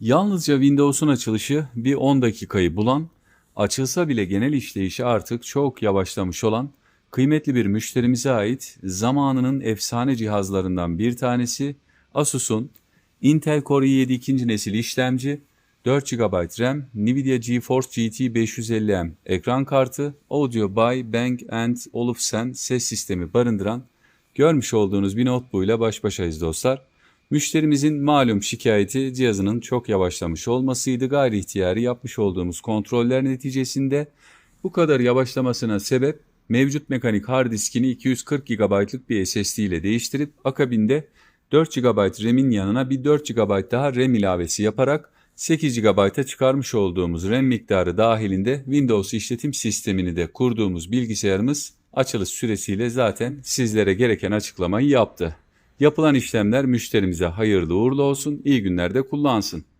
Yalnızca Windows'un açılışı bir 10 dakikayı bulan, açılsa bile genel işleyişi artık çok yavaşlamış olan kıymetli bir müşterimize ait zamanının efsane cihazlarından bir tanesi Asus'un Intel Core i7 ikinci nesil işlemci, 4 GB RAM, Nvidia GeForce GT 550M ekran kartı, Audio by Bang Olufsen ses sistemi barındıran görmüş olduğunuz bir notebook'uyla baş başayız dostlar. Müşterimizin malum şikayeti cihazının çok yavaşlamış olmasıydı. Gayri ihtiyari yapmış olduğumuz kontroller neticesinde bu kadar yavaşlamasına sebep mevcut mekanik hard diskini 240 GB'lık bir SSD ile değiştirip akabinde 4 GB RAM'in yanına bir 4 GB daha RAM ilavesi yaparak 8 GB'a çıkarmış olduğumuz RAM miktarı dahilinde Windows işletim sistemini de kurduğumuz bilgisayarımız açılış süresiyle zaten sizlere gereken açıklamayı yaptı. Yapılan işlemler müşterimize hayırlı uğurlu olsun, iyi günlerde kullansın.